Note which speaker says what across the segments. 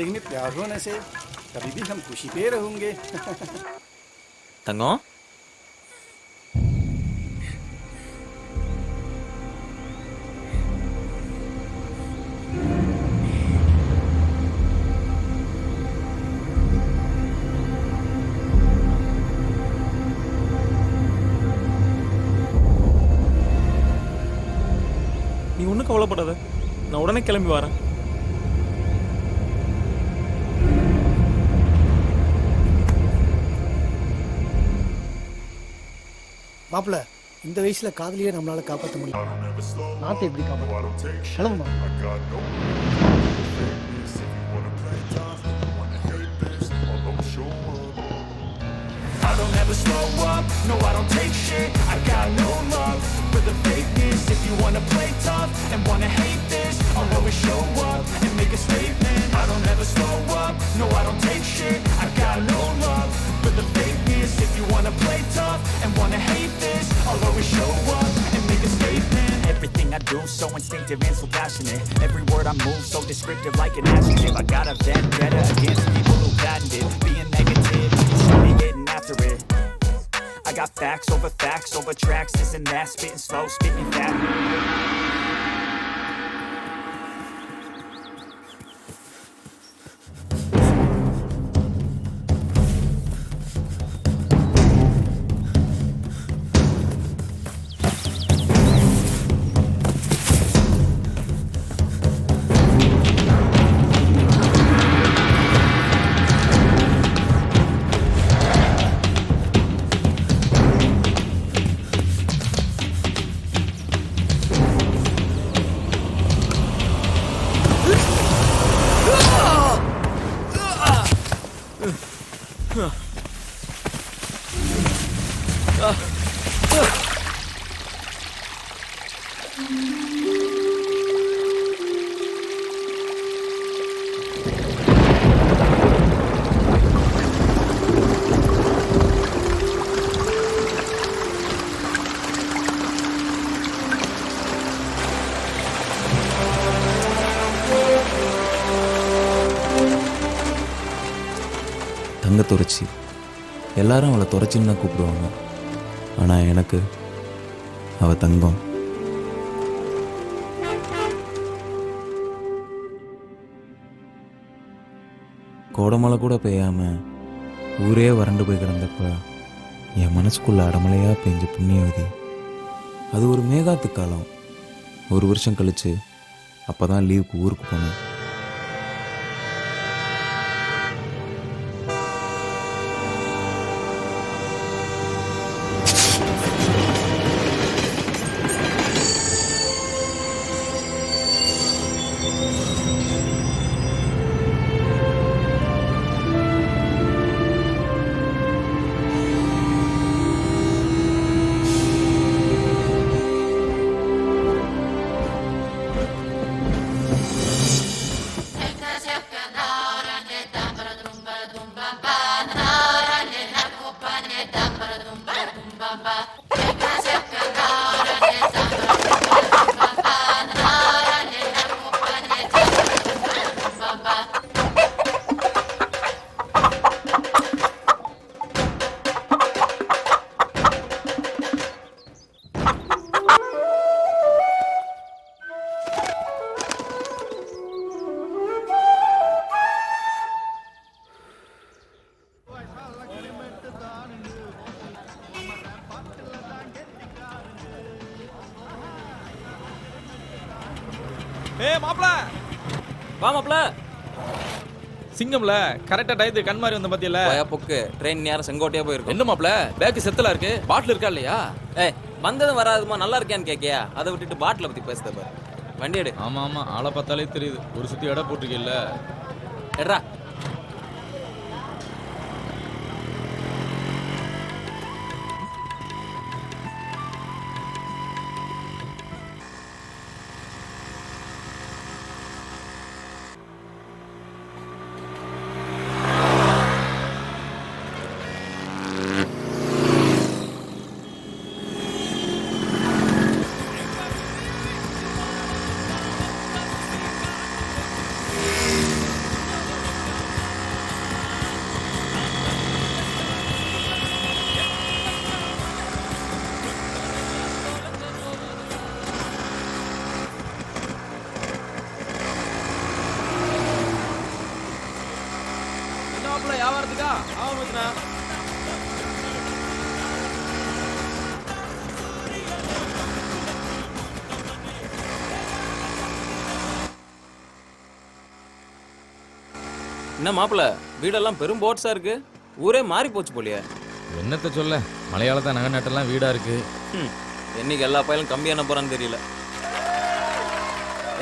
Speaker 1: जिंदगी में प्यार होने से कभी भी हम खुशी पे रहोगे
Speaker 2: தங்கம் நீ ஒன்றும் கவலைப்படாத நான் உடனே கிளம்பி வரேன்
Speaker 3: மாப்பிள்ள இந்த வயசுல காதலியே நம்மளால காப்பாற்ற முடியும் நாட்டை எப்படி காப்பாற்ற
Speaker 4: I don't ever slow up, no I don't take shit I got no love for the fakeness If you wanna play tough and wanna hate this I'll always show show up and make a statement. Everything I do so instinctive and so passionate. Every word I move so descriptive like an adjective. I got a vendetta against people who patented Being negative, you should be getting after it. I got facts over facts over tracks, this and that Spitting slow, spitting fat
Speaker 2: எல்லாரும் அவளை துறைச்சின்னு தான் கூப்பிடுவாங்க. ஆனால் எனக்கு அவள் தங்கம். கோடமலை கூட பெய்யாமல் ஊரே வறண்டு போய் கிடந்தப்ப என் மனசுக்குள்ள அடமலையாக பெஞ்ச புண்ணியவதி அது ஒரு மேகாத்து காலம். ஒரு வருஷம் கழித்து அப்போ தான் லீவுக்கு ஊருக்கு போனேன்.
Speaker 5: வா மாப்ள
Speaker 6: சிங்கம்ல கரெக்டா டயத்து கண் மாதிரி வந்த பத்தியில
Speaker 5: போயா பொக்கு. ட்ரெயின் நேரம் செங்கோட்டையா போயிருக்கும்
Speaker 6: என்ன மாப்ள பேக் செத்தலா இருக்கு. பாட்டில் இருக்கா இல்லையா?
Speaker 5: ஏய் வந்ததும் வராதுமா நல்லா இருக்கியான்னு கேக்கியா? அதை விட்டுட்டு பாட்டில பத்தி பேசுத பாரு. வண்டி எடு.
Speaker 6: ஆமா ஆமா. ஆளை பார்த்தாலே தெரியுது. ஒரு சுத்தி இடம் போட்டிருக்கீல்ல.
Speaker 5: எட்ரா புரியுதா ஆமா மச்சனா என்ன மாப்பிள்ள வீடெல்லாம் பெரும் போட்ஸா இருக்கு? ஊரே மாறி போச்சு போலியே.
Speaker 6: என்னத்த சொல்ல மலையாளத்தான் நகை நாட்டெல்லாம் வீடா இருக்கு.
Speaker 5: ம், என்னைக்கு எல்லா பயலும் கம்மியான போறான்னு தெரியல.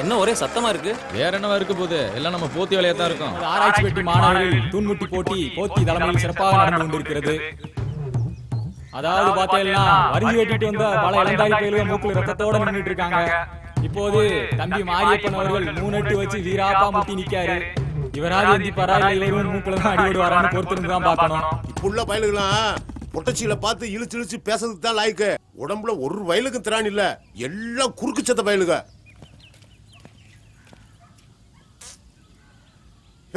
Speaker 5: என்ன ஒரே சத்தமா இருக்கு?
Speaker 6: வேற என்னவா இருக்க போகுது? எல்லாம் நம்ம போத்தி வேலையா தான் இருக்கும்.
Speaker 7: ஆராய்ச்சி பெட்டி மாணவர்கள் தூண்முட்டி போட்டி போத்தி தலைமையில் சிறப்பாக நடந்து கொண்டிருக்கிறது. அதாவது பார்த்தீங்கன்னா வரிஞ்சு வெட்டிட்டு வந்த பல இளந்தாரி பயில்கள் மூக்குல ரத்தத்தோட நின்னுட்டு இருக்காங்க. இப்போது தம்பி மாரியப்பன் அவர்கள் மூணெட்டு வச்சு வீராப்பா முட்டி நிக்காரு. இவராது எந்திப்பாரா இல்ல இவரும் மூக்குல தான் அடிபடுவாரான்னு பொறுத்திருந்து தான் பார்க்கணும்.
Speaker 8: இப்ப உள்ள பயலுகளாம் பொட்டச்சியில பார்த்து இழுச்சு இழுச்சு பேசுறதுக்கு தான் லாய்க்கு. உடம்புல ஒரு வயலுக்கும் திராணி இல்ல. எல்லாம் குறுக்கு சத்த பயலுக.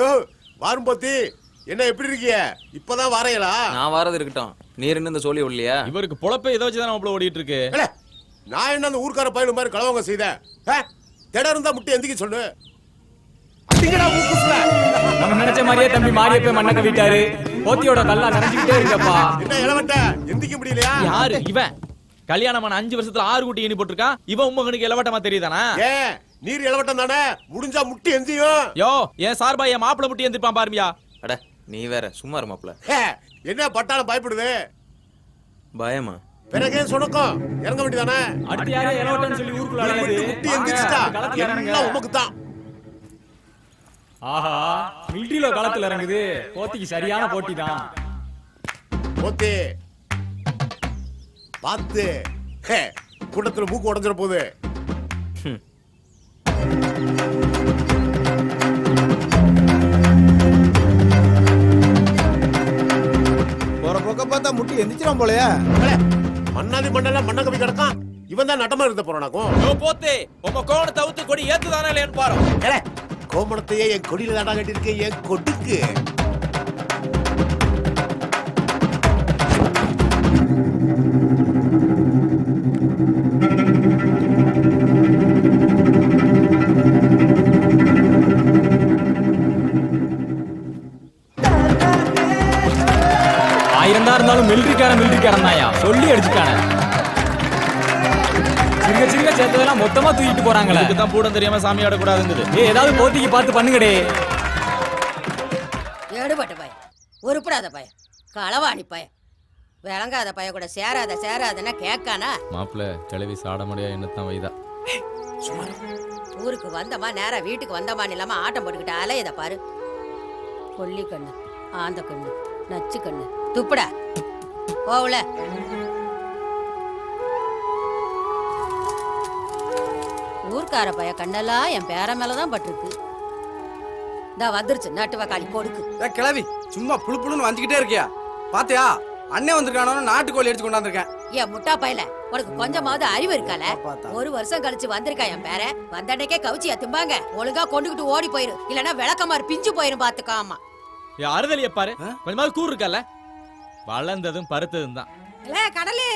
Speaker 8: யோ வாரும் போத்தி. என்ன எப்படி இருக்கிய? இப்பதான் வரையலா?
Speaker 5: நான் வாரது இருக்கட்டும். நீர் இன்னும் இந்த சோழி இல்லையா
Speaker 6: இவருக்கு பொழப்பே இதை வச்சு தான் நம்மள ஓடிட்டு இருக்கு.
Speaker 8: நான் என்ன அந்த ஊர்க்கார பயலு மாதிரி கலவங்க செய்தேன் ஆ? திடம் இருந்தா முட்டி எந்திக்க சொல்லு. ஊக்குல
Speaker 7: நம்ம நினைச்ச மாதிரியே தம்பி மாரியப்பன் மண்ணக்க விட்டாரு போத்தியோட கல்லா நிறைஞ்சுக்கிட்டே இருக்கப்பா
Speaker 8: என்ன இளவட்ட எந்திக்க முடியலையா?
Speaker 6: யாரு? இவன். கல்யாணமான அஞ்சு வருஷத்துல ஆறு குட்டி இனி போட்டிருக்கான். இவன் உம்மகனுக்கு இளவட்டமா தெரியுதானா?
Speaker 8: ஏன்? நீர் இளவட்டம் தானே? முடிஞ்சா முட்டி எந்தியும்.
Speaker 6: யோ என் சார்பா என் மாப்பிள முட்டி எந்திருப்பான் பாருமியா.
Speaker 5: அட நீ வேற சும்மா இரு மாப்பிள.
Speaker 8: ஏ, என்ன பட்டாளம் பயப்படுது?
Speaker 5: பயமா?
Speaker 8: பிறகு சொன்னக்கும் இறங்க வேண்டியதானே?
Speaker 7: அடுத்து யாரே சொல்லி ஊருக்குள்ள அலையுது
Speaker 8: முட்டி எந்திரிச்சிட்டா. எல்லாம் உமக்கு தான்
Speaker 7: ஆஹா மிலிட்ரியில களத்துல இறங்குது. போத்திக்கு சரியான போட்டி தான்.
Speaker 8: போத்தி. பார்த்து. ஹே, கூட்டத்துல மூக்கு உடஞ்சிட போகுது
Speaker 1: போற பக்கம் பார்த்தா முட்டி எந்திரிச்சிடும் போலயே.
Speaker 8: மண்ணாதி மண்ணெல்லாம் மண்ண கவி கிடக்கான். இவன் தான் நட்டமா இருந்த போறானாக்கும்
Speaker 6: யோ போத்தே உம்ம கோணத்தை அவுத்து கொடி ஏத்துதானே இல்லையான்னு பாரு.
Speaker 8: கோமணத்தையே என் கொடியில தாண்டா கட்டியிருக்கேன் என் கொடுக்கு
Speaker 7: ஆயிரம் தான் இருந்தாலும் மிலிட்ரிக்காரன் மிலிட்ரிக்காரன் தான்யா சொல்லி அடிச்சுட்டானே. சிறுக சிறுக சேர்த்ததெல்லாம் மொத்தமா தூக்கிட்டு போறாங்களே.
Speaker 6: தான் பூடம் தெரியாம சாமி ஆடக்கூடாதுங்குது.
Speaker 7: ஏய் ஏதாவது போத்திக்கு பார்த்து பண்ணுங்கடே.
Speaker 9: எடுபட்ட பய. உருப்படாத பய. களவாணி பய. விளங்காத பய கூட சேராத சேராதன்னா கேட்கானா?
Speaker 6: மாப்பிள கிளவி சாடமடியா என்னத்தான் வைதா.
Speaker 9: ஊருக்கு வந்தமா நேரா வீட்டுக்கு வந்தமான்னு இல்லாம ஆட்டம் போட்டுக்கிட்டு அலையத பாரு. கொல்லி கண்ணு ஆந்த கண்ணு நச்சு கண்ணு. துப்புடா. போவல. ஊர்க்கார பய கண்ணெல்லாம் என் பேர மேலதான் பட்டிருக்கு. இந்த வந்துருச்சு நட்டு காளி கொடுக்கு
Speaker 10: ஏ கிளவி சும்மா புழு புழுன்னு வந்துகிட்டே இருக்கியா? பாத்தியா அண்ணன் வந்திருக்கானோ நாட்டுக்கோழி எடுத்து கொண்டாந்துருக்கேன்
Speaker 9: ஏன் முட்டா பையல உனக்கு கொஞ்சமாவது அறிவு இருக்கால?
Speaker 10: பார்த்தா.
Speaker 9: ஒரு வருஷம் கழிச்சு வந்திருக்கா என் பேர? வந்த அன்னைக்கே கவிச்சியா திம்பாங்க. ஒழுங்கா கொண்டுகிட்டு ஓடி போயிரு. இல்லனா விளக்கமாறு பிஞ்சு போயிரும் பாத்துக்காமா.
Speaker 6: அறுதலிய பாரு. கொஞ்சமாவது கூறு இருக்கல்ல வளர்ந்ததும் பருத்ததும் தான்.
Speaker 11: இல்ல கடலு!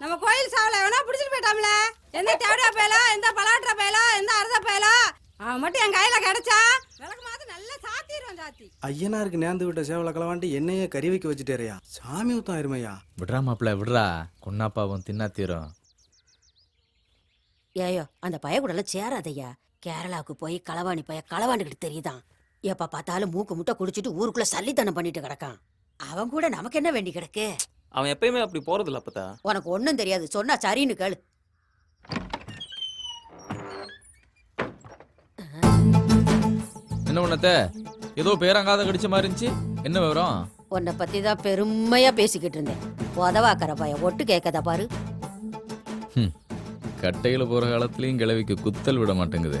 Speaker 11: நம்ம கோயில் சாவல எவனா பிடிச்சிட்டு போயிட்டாம்ல எந்த தேவடியா பயலா எந்த பலாட்டுற பயலா எந்த அறுத பயலா? அவன் மட்டும் என் கையில கிடைச்சா விளக்கு மாத்து நல்லா சாத்திடுவான் சாத்தி.
Speaker 10: ஐயனாருக்கு நேர்ந்து விட்ட சேவல களவாண்டி என்னையே கறி வைக்க வச்சுட்டேறியா? சாமி ஊத்தம் இருமையா
Speaker 6: விடுறா மாப்பிள விடுறா. கொன்னாப்பாவும் தின்னா தீரும்
Speaker 9: ஏயோ அந்த பய கூட சேராதையா கேரளாவுக்கு போய் களவாணி பய களவாண்டுகிட்டு தெரியுதான். எப்ப பார்த்தாலும் மூக்கு முட்டை குடிச்சிட்டு ஊருக்குள்ள சல்லித்தனம் பண்ணிட்டு கிடக்கான். அவன் கூட நமக்கு என்ன வேண்டி கிடக்கு?
Speaker 5: அவன் எப்பயுமே அப்படி போறது இல்ல அப்பதா
Speaker 9: உனக்கு ஒண்ணும் தெரியாது. சொன்னா சரின்னு கேளு.
Speaker 6: என்ன பண்ணத்த ஏதோ பேரங்காத கடிச்ச மாதிரி இருந்துச்சு. என்ன விவரம்?
Speaker 9: உன்னை பத்தி தான் பெருமையா பேசிக்கிட்டு இருந்தேன். உதவாக்கற பய ஒட்டு கேட்கதா பாரு.
Speaker 6: கட்டையில போற காலத்துலயும் கிழவிக்கு குத்தல் விட மாட்டேங்குது.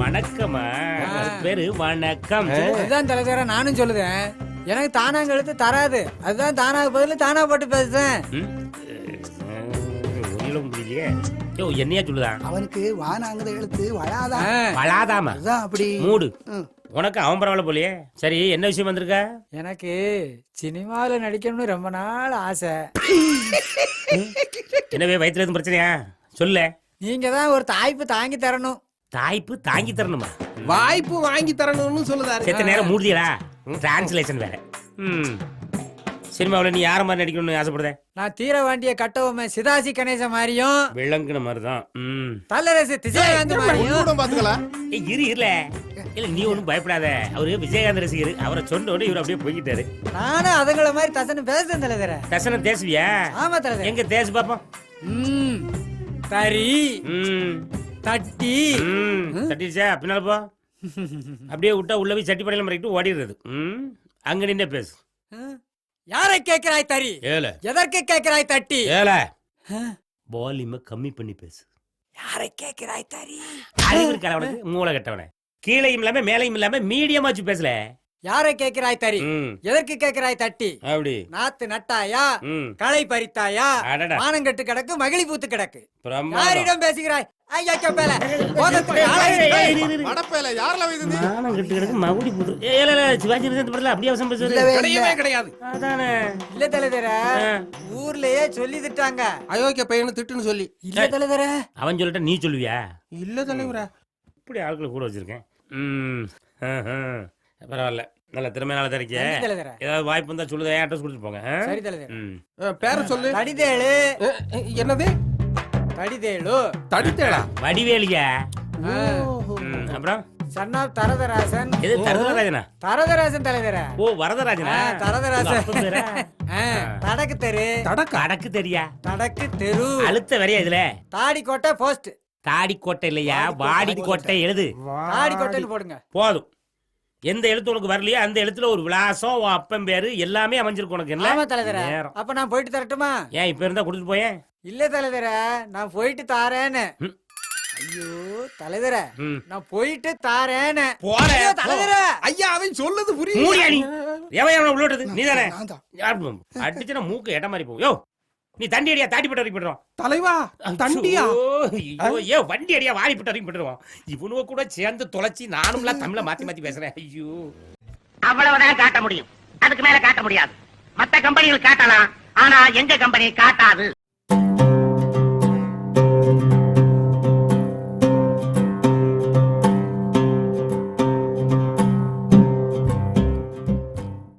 Speaker 12: வணக்கமா? பேரு வணக்கம்.
Speaker 7: அதுதான் தலைவர நானும் சொல்லுதேன். எனக்கு தானாங்க எழுத்து தராது. அதுதான் தானாக பதில் தானா போட்டு பேசுறேன்.
Speaker 12: புரியலையே. யோ என்னையா சொல்லுதா?
Speaker 3: அவனுக்கு வானாங்கிற எழுத்து வளாதான்
Speaker 12: வளாதாமா?
Speaker 3: அதுதான் அப்படி.
Speaker 12: மூடு. உனக்கு அவன் பரவாயில்ல போலியே. சரி என்ன விஷயம் வந்திருக்க?
Speaker 3: எனக்கு சினிமாவில் நடிக்கணும்னு ரொம்ப நாள் ஆசை.
Speaker 12: என்னவே வயித்துல எதுவும் பிரச்சனையா? சொல்ல.
Speaker 3: நீங்க தான் ஒரு தாய்ப்பு தாங்கி தரணும்.
Speaker 12: தாய்ப்பு தாங்கி தரணுமா?
Speaker 10: வாய்ப்பு வாங்கி தரணும்னு சொல்லுதாரு.
Speaker 12: செத்த நேரம் மூடியடா. டிரான்ஸ்லேஷன் வேற. ம். சினிமாவில் நீ யார மாதிரி நடிக்கணும்னு ஆசைப்படுத?
Speaker 3: நான் தீர வேண்டிய கட்டவுமே சிதாசி கணேச மாதிரியும்
Speaker 12: விளங்குன மாதிரி தான் ம்.
Speaker 3: தல்லரசு திசைகாந்த் மாதிரியும்
Speaker 8: பாத்துக்கலாம்
Speaker 12: ஏய், இரு இருல. இல்ல நீ ஒன்றும் பயப்படாத. அவரு விஜயகாந்த் ரசிகர். அவரை சொன்ன உடனே இவர் அப்படியே போய்கிட்டாரு
Speaker 3: நானும் அதுங்கள மாதிரி தசன்னு பேசுறேன் தலைவர.
Speaker 12: தசனம் தேசுவியா?
Speaker 3: ஆமா தலைவர்.
Speaker 12: எங்க தேசு பாப்போம்?
Speaker 3: ம். தரி
Speaker 12: ம்.
Speaker 3: தட்டி.
Speaker 12: ம். தட்டிடுச்சா பின்னால போ. அப்படியே விட்டா உள்ள போய் சட்டி படையில மறைக்கிட்டு ஓடிடுறது. ம். அங்க நின்னே பேசு.
Speaker 3: யாரை கேட்கிறாய் தரி
Speaker 12: ஏல
Speaker 3: எதற்கு கேட்கிறாய் தட்டி?
Speaker 12: ஏல வால்யூமை கம்மி பண்ணி பேசு.
Speaker 3: யாரை கேட்கிறாய் தரி
Speaker 12: அறிவு இருக்கா அவனுக்கு? மூளை கட்டவனே. கீழையும் இல்லாம மேலையும் இல்லாம மீடியமா வச்சு பேசல
Speaker 3: யாரை கேட்கிறாய் தரி
Speaker 12: ம்.
Speaker 3: எதற்கு கேட்கிறாய் தட்டி?
Speaker 12: அப்படி.
Speaker 3: நாத்து நட்டாயா? களை பறித்தாயா? மானங்கட்டு கிடக்கு மகிழி பூத்து கிடக்கு. யாரிடம் பேசுகிறாய்?
Speaker 12: மகுடி புது. சிவாஜி படத்துல அப்படியே அவசரம்
Speaker 10: கிடையவே
Speaker 3: இல்ல.
Speaker 10: கிடையாது.
Speaker 12: அதானே.
Speaker 3: இல்ல தலைவர. ஊர்லயே சொல்லி திட்டாங்க.
Speaker 10: அயோக்கிய பையனு திட்டுன்னு சொல்லி.
Speaker 3: இல்ல தலைவர
Speaker 12: அவன் சொல்லிட்ட நீ சொல்லுவியா?
Speaker 10: இல்ல தலைவரா
Speaker 12: இப்படி ஆட்களை கூட வச்சிருக்கேன். பரவாயில்ல. நல்ல திறமை நல்ல தெரிக்க
Speaker 3: நன்றி தலைவர
Speaker 12: ஏதாவது வாய்ப்பு இருந்தா சொல்லுதா அட்ரஸ் கொடுத்துட்டு போங்க?
Speaker 3: சரி தலைவர
Speaker 10: பேர சொல்லு. அஹ், என்னது?
Speaker 3: தடிதேழு
Speaker 10: தடித்தேடா
Speaker 12: வடிவேலியா. ம் அப்புறம்?
Speaker 3: Son of Dharadharasan.
Speaker 12: எது தரதராஜனா?
Speaker 3: தரதராசன் தலைவர?
Speaker 12: ஓ வரதராஜனா?
Speaker 3: ஆ, தரதராஜன்.
Speaker 12: உங்க அப்பன் பேரா?
Speaker 3: ஆ, தடக்கு தெரு.
Speaker 10: தடக்கா?
Speaker 12: கடக்கு தெரியா?
Speaker 3: தடக்கு தெரு.
Speaker 12: அழுத்த வரையா இதுல?
Speaker 3: தாடி கோட்டை போஸ்ட்
Speaker 12: தாடி கோட்டை இல்லையா? வாடி கோட்டை எழுது.
Speaker 3: தாடி கோட்டைன்னு போடுங்க.
Speaker 12: போதும். எந்த எழுத்து உனக்கு வரலையோ அந்த எழுத்துல ஒரு விலாசம் உன் அப்பன் பேரு எல்லாமே அமைஞ்சிருக்கு உனக்கு.
Speaker 3: ஆமா
Speaker 12: என்ன
Speaker 3: தலைவர
Speaker 12: நேரம்.
Speaker 3: அப்ப நான் போயிட்டு தரட்டுமா?
Speaker 12: ஏன் இப்ப இருந்தா கொடுத்துட்டு போயேன்
Speaker 3: இல்ல தலைவர நான் போயிட்டு தாரேன்னு.
Speaker 12: ம்.
Speaker 3: ஐயோ தலைவர
Speaker 12: ம்.
Speaker 3: நான் போயிட்டு தாரேன்னு.
Speaker 12: போறேன்.
Speaker 3: ஐயோ, தலைவர
Speaker 10: ஐயா அவன் சொல்லுது
Speaker 12: மூடியா
Speaker 10: புரியுது
Speaker 12: நீ? எவன் எவனை உள்ளோட்டது நீ தானே. அடிச்சுனா மூக்கு எட்ட மாதிரி போகும். யோ நீ தண்டி அடியா தாட்டி போட்டு போட்டுருவான்
Speaker 10: தலைவா தண்டியா?
Speaker 12: ஐயோ ஏ வண்டி அடியா வாரி போட்டு வரைக்கும் போட்டுருவான் இவனுவ கூட சேர்ந்து தொலைச்சி நானும்லாம் தமிழ மாத்தி மாத்தி பேசுறேன். ஐயோ.
Speaker 13: அவ்வளவுதான் காட்ட முடியும். அதுக்கு மேல காட்ட முடியாது. மத்த கம்பெனிகள் காட்டலாம் ஆனா எங்க கம்பெனி காட்டாது.